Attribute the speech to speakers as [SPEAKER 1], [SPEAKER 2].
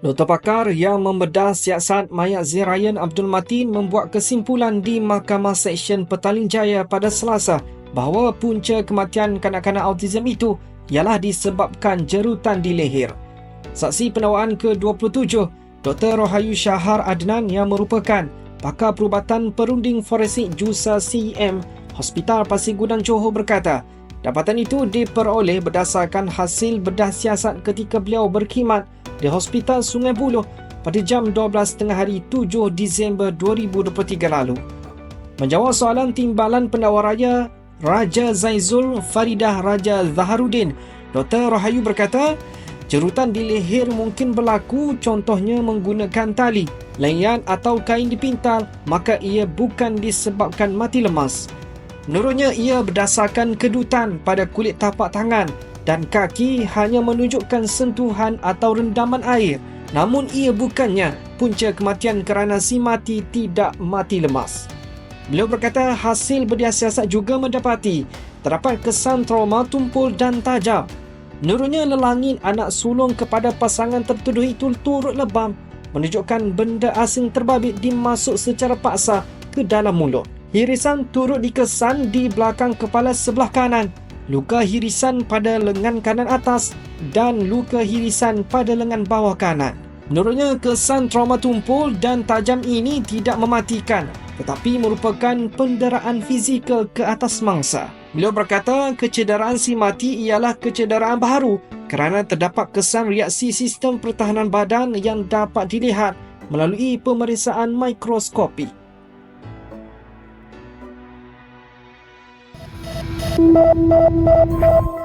[SPEAKER 1] Doktor pakar yang membedah siasat mayat Zirayan Abdul Matin membuat kesimpulan di Mahkamah Seksyen Petaling Jaya pada Selasa bahawa punca kematian kanak-kanak autism itu ialah disebabkan jerutan di leher. Saksi penawaan ke-27, Dr. Rohayu Syahar Adnan yang merupakan pakar perubatan perunding forensik Jusa CEM Hospital Pasir Gudang Johor berkata, dapatan itu diperoleh berdasarkan hasil bedah siasat ketika beliau berkhidmat di Hospital Sungai Buloh pada jam 12.30 hari 7 Disember 2023 lalu. Menjawab soalan timbalan pendakwa raya Raja Zaizul Faridah Raja Zaharuddin, Dr. Rohayu berkata, jerutan di leher mungkin berlaku contohnya menggunakan tali, layan atau kain dipintal, maka ia bukan disebabkan mati lemas. Menurutnya, ia berdasarkan kedutan pada kulit tapak tangan dan kaki hanya menunjukkan sentuhan atau rendaman air. Namun ia bukannya punca kematian kerana si mati tidak mati lemas. Beliau berkata hasil bedah siasat juga mendapati terdapat kesan trauma tumpul dan tajam. Menurutnya lelangin anak sulung kepada pasangan tertuduh itu turut lebam menunjukkan benda asing terbabit dimasuk secara paksa ke dalam mulut. Hirisan turut dikesan di belakang kepala sebelah kanan luka hirisan pada lengan kanan atas dan luka hirisan pada lengan bawah kanan. Menurutnya, kesan trauma tumpul dan tajam ini tidak mematikan tetapi merupakan penderaan fizikal ke atas mangsa. Beliau berkata kecederaan si mati ialah kecederaan baharu kerana terdapat kesan reaksi sistem pertahanan badan yang dapat dilihat melalui pemeriksaan mikroskopi.
[SPEAKER 2] Thank you.